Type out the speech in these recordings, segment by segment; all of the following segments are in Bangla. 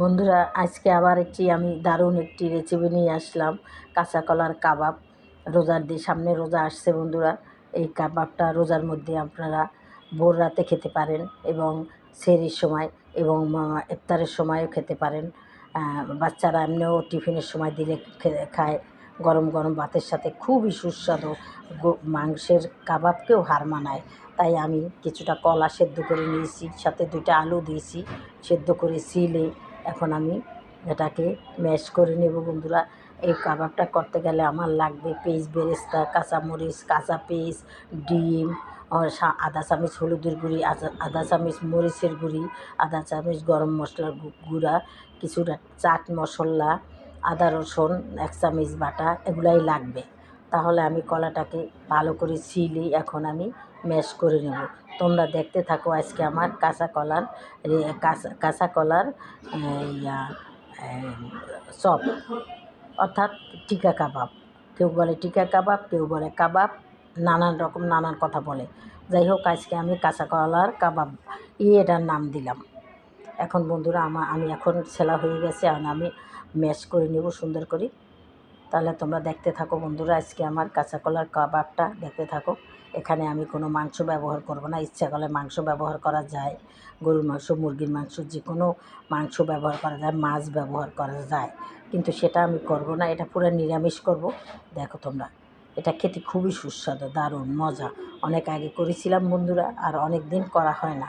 বন্ধুরা, আজকে আবার একটি আমি দারুণ একটি রেসিপি নিয়ে আসলাম কাঁচা কলার কাবাব। রোজার দিয়ে সামনে রোজা আসছে বন্ধুরা, এই কাবাবটা রোজার মধ্যে আপনারা ভোর রাতে খেতে পারেন এবং সেরির সময় এবং ইফতারের সময়ও খেতে পারেন। বাচ্চারা এমনিও টিফিনের সময় দিলে খায়। গরম গরম ভাতের সাথে খুবই সুস্বাদু মাংসের কাবাবকেও হার মানায়। তাই আমি কিছুটা কলা সেদ্ধ করে নিয়েছি, সাথে দুইটা আলু দিয়েছি, সেদ্ধ করে সিলে এখন আমি এটাকে ম্যাশ করে নেব বন্ধুরা। এই কাবাবটা করতে গেলে আমার লাগবে পেঁয়াজ, বেরেস্তা, কাঁচামরিচ, কাঁচা পেঁয়াজ, ডিম আধা চামচ, হলুদের গুঁড়ি, আদা চামচ, মরিচের গুঁড়ি, আদা চামচ, গরম মশলার গুঁড়া, কিছুটা চাট মশলা, আদা রসুন, এক চামচ বাটা, এগুলাই লাগবে। তাহলে আমি কলাটাকে ভালো করে ছিলে এখন আমি ম্যাশ করে নেব। তোমরা দেখতে থাকো আজকে আমার কাঁচা কলার কাঁচা কাঁচা কলার ইয়া চপ। অর্থাৎ টিকা কাবাব। কেউ বলে টিকা কাবাব, কেউ বলে কাবাব, নানান রকম নানান কথা বলে। যাই হোক, আজকে আমি কাঁচা কলার কাবাব ই এটার নাম দিলাম। এখন বন্ধুরা আমার আমি এখন ছেলা হয়ে গেছে আর আমি ম্যাশ করে নেব সুন্দর করে। তাহলে তোমরা দেখতে থাকো বন্ধুরা, আজকে আমার কাঁচা কলার কাবাবটা দেখতে থাকো। এখানে আমি কোনো মাংস ব্যবহার করব না। ইচ্ছা করলে মাংস ব্যবহার করা যায়, গরুর মাংস, মুরগির মাংস যে কোনো মাংস ব্যবহার করা যায়, মাছ ব্যবহার করা যায়। কিন্তু সেটা আমি করব না, এটা পুরো নিরামিষ করব। দেখো তোমরা, এটা খেতে খুবই সুস্বাদু, দারুণ, মজা। অনেক আগে করেছিলাম বন্ধুরা, আর অনেক দিন করা হয় না।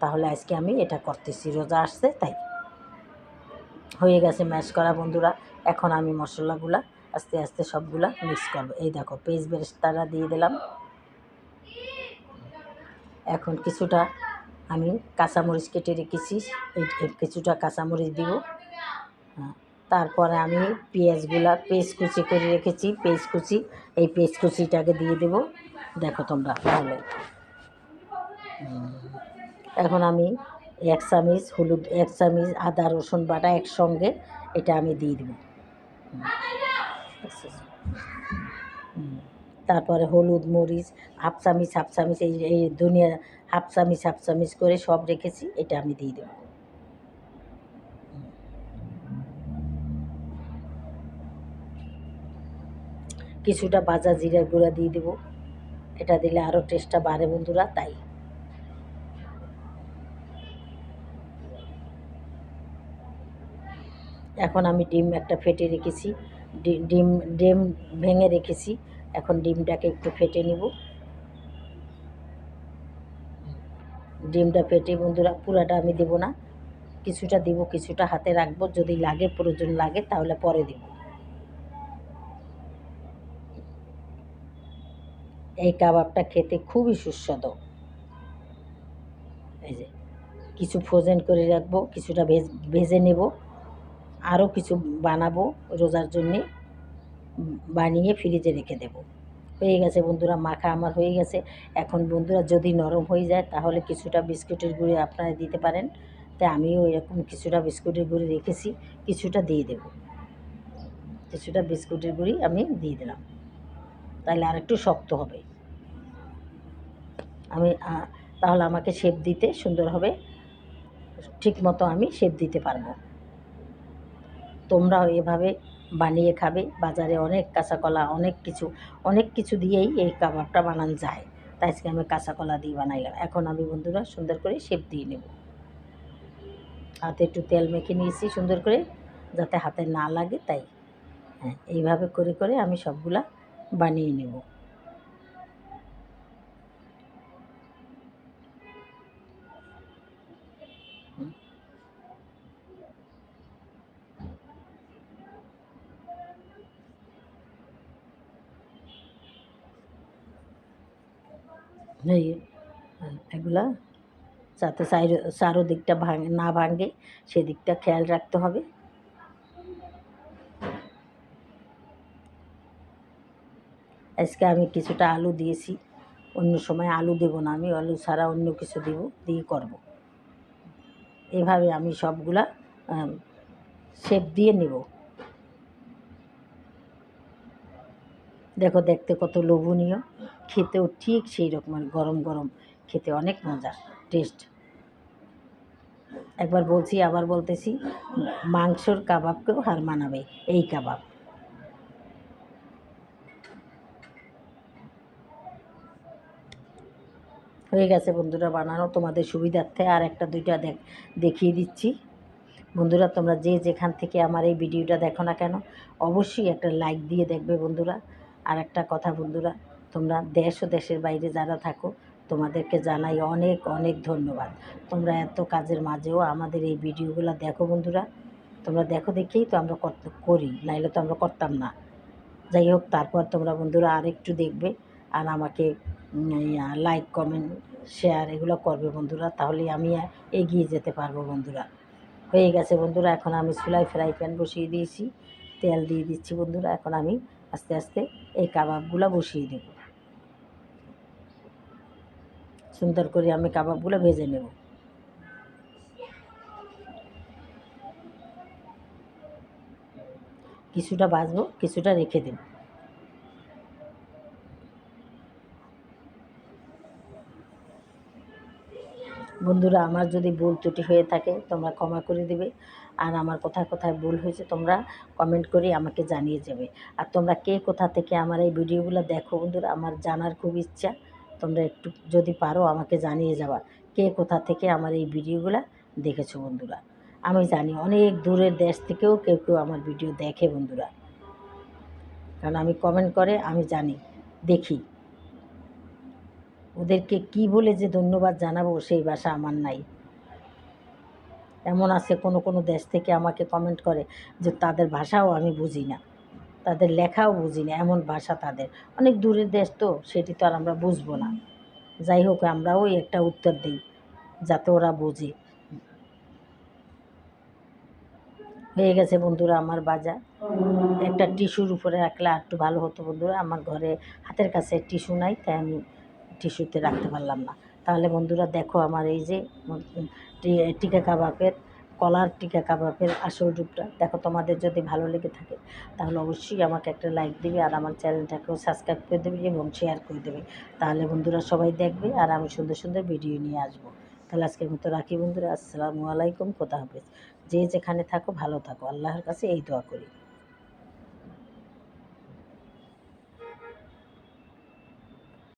তাহলে আজকে আমি এটা করতেছি, রোজা আসছে তাই। হয়ে গেছে ম্যাশ করা বন্ধুরা, এখন আমি মশলাগুলা আস্তে আস্তে সবগুলা মিক্স করব। এই দেখো, পেঁয়াজ বেরেস্তাটা দিয়ে দিলাম। এখন কিছুটা আমি কাঁচামরিচ কেটে রেখেছি কিছুটা কাঁচামরিচ দিব। হ্যাঁ তারপরে আমি পেঁয়াজগুলা পেস্ট কুচি করে রেখেছি পেস্ট কুচি এই পেস্ট কুচিটাকে দিয়ে দেব। দেখো তোমরা, তাহলে। এখন আমি এক চামিচ হলুদ, এক চামচ আদা, রসুন বাটা একসঙ্গে এটা আমি দিয়ে দেবো। তারপরে হলুদ মরিচ হাফ চামচ হাফ চামচ এই এই ধনিয়া হাফ চামচ হাফ চামচ করে সব রেখেছি, এটা আমি দিয়ে দেবো। কিছুটা ভাজা জিরার গুঁড়া দিয়ে দেবো। এটা দিলে আরও টেস্টটা বাড়ে বন্ধুরা, তাই। এখন আমি ডিম একটা ফেটে রেখেছি ডিম ডিম ভেঙে রেখেছি। এখন ডিমটাকে একটু ফেটে নিব। ডিমটা ফেটে বন্ধুরা, পুরাটা আমি দেবো না। কিছুটা দিব, কিছুটা হাতে রাখব। যদি লাগে, প্রয়োজন লাগে, তাহলে পরে দেব। এই কাবাবটা খেতে খুবই সুস্বাদু। এই যে, কিছু ফ্রোজেন করে রাখব, কিছুটা ভেজ নেব। আরও কিছু বানাবো রোজার জন্যে। বানিয়ে ফ্রিজে রেখে দেব। হয়ে গেছে বন্ধুরা, মাখা আমার হয়ে গেছে। এখন বন্ধুরা যদি নরম হয়ে যায় তাহলে কিছুটা বিস্কুটের গুঁড়ি আপনারা দিতে পারেন। তাই আমিও এরকম কিছুটা বিস্কুটের গুঁড়ি রেখেছি, কিছুটা দিয়ে দেব। কিছুটা বিস্কুটের গুঁড়ি আমি দিয়ে দিলাম। তাহলে আর একটু শক্ত হবে। আমি তাহলে আমাকে শেপ দিতে সুন্দর হবে। ঠিক মতো আমি শেপ দিতে পারব। তোমরাও এভাবে বানিয়ে খাবে। বাজারে অনেক কাঁচা কলা অনেক কিছু অনেক কিছু দিয়েই এই কাবাবটা বানানো যায়। তাই আজকে আমি কাঁচা কলা দিয়ে বানাইলাম। এখন আমি বন্ধুরা সুন্দর করে শেপ দিয়ে নেব। হাতে একটু তেল মেখে নিয়েছি সুন্দর করে, যাতে হাতে না লাগে, তাই। হ্যাঁ এইভাবে করে করে আমি সবগুলা বানিয়ে নেব। এই, এগুলা যাতে চাইর চারোদিকটা ভাঙ, না ভাঙে, সেদিকটা খেয়াল রাখতে হবে। আজকে আমি কিছুটা আলু দিয়েছি, অন্য সময় আলু দেবো না আমি, আলু ছাড়া অন্য কিছু দেব, দিয়ে করব। এভাবে আমি সবগুলা শেপ দিয়ে নেব। দেখো দেখতে কত লোভনীয়। খেতেও ঠিক সেই রকম গরম গরম খেতে অনেক মজা টেস্ট একবার বলছি, আবার বলতেছি, মাংসর কাবাবকেও হার মানাবে এই কাবাব। হয়ে গেছে বন্ধুরা বানানো, তোমাদের সুবিধার্থে আর একটা, দুইটা দেখ, দেখিয়ে দিচ্ছি। বন্ধুরা, তোমরা যে যেখান থেকে আমার এই ভিডিওটা দেখো না কেন, অবশ্যই একটা লাইক দিয়ে দেখবে বন্ধুরা। আর একটা কথা বন্ধুরা তোমরা দেশ ও দেশের বাইরে যারা থাকো, তোমাদেরকে জানাই অনেক অনেক ধন্যবাদ। তোমরা এত কাজের মাঝেও আমাদের এই ভিডিওগুলো দেখো বন্ধুরা। তোমরা দেখো দেখেই তো আমরা কর- করি, নাইলে তো আমরা করতাম না। যাই হোক, তারপর তোমরা বন্ধুরা আরেকটু দেখবে আর আমাকে লাইক কমেন্ট শেয়ার এগুলো করবে বন্ধুরা তাহলে আমি এগিয়ে যেতে পারব বন্ধুরা। হয়ে গেছে বন্ধুরা, এখন আমি চুলায় ফ্রাই প্যান বসিয়ে দিয়েছি, তেল দিয়ে দিচ্ছি বন্ধুরা, এখন আমি আস্তে আস্তে এই কাবাবগুলো বসিয়ে দেব। সুন্দর করে আমি কাবাবগুলো ভেজে নেব। কিছুটা ভাজবো, কিছুটা রেখে দেব। বন্ধুরা, আমার যদি ভুল ত্রুটি হয়ে থাকে, তোমরা ক্ষমা করে দেবে। আর আমার কোথায় কোথায় ভুল হয়েছে, তোমরা কমেন্ট করে আমাকে জানিয়ে যাবে। আর তোমরা কে কোথা থেকে আমার এই ভিডিওগুলো দেখো বন্ধুরা, আমার জানার খুব ইচ্ছা। তোমরা একটু যদি পারো আমাকে জানিয়ে যাবা কে কোথা থেকে আমার এই ভিডিওগুলো দেখেছ বন্ধুরা। আমি জানি অনেক দূরের দেশ থেকেও কেউ কেউ আমার ভিডিও দেখে বন্ধুরা। কারণ আমি কমেন্ট করে, আমি জানি, দেখি। ওদেরকে কি বলে যে ধন্যবাদ জানাব সেই ভাষা আমার নাই। এমন আছে কোনো কোনো দেশ থেকে আমাকে কমেন্ট করে যে তাদের ভাষাও আমি বুঝি না। তাদের লেখাও বুঝি না, এমন ভাষা তাদের। অনেক দূরের দেশ তো, সেটি তো আর আমরা বুঝব না। যাই হোক, আমরাও একটা উত্তর দিই, যাতে ওরা বোঝে। হয়ে গেছে বন্ধুরা আমার বাজা। একটা টিস্যুর উপরে রাখলে আর একটু ভালো হতো বন্ধুরা। আমার ঘরে হাতের কাছে টিস্যু নাই, তাই আমি টিস্যুতে রাখতে পারলাম না। তাহলে বন্ধুরা দেখো আমার এই যে, টিকা কাবাবের কলার টিকা কাবাবের আসল রূপটা। দেখো, তোমাদের যদি ভালো লেগে থাকে, তাহলে অবশ্যই আমাকে একটা লাইক দিবে আর আমার চ্যানেলটাকেও সাবস্ক্রাইব করে দেবে এবং শেয়ার করে দেবে। তাহলে বন্ধুরা সবাই দেখবে আর আমি সুন্দর সুন্দর ভিডিও নিয়ে আসব। তাহলে আজকের মতো রাখি বন্ধুরা। আসসালামু আলাইকুম। কোথা হাফেজ। যে যেখানে থাকো, ভালো থাকো। আল্লাহর কাছে এই দোয়া করি।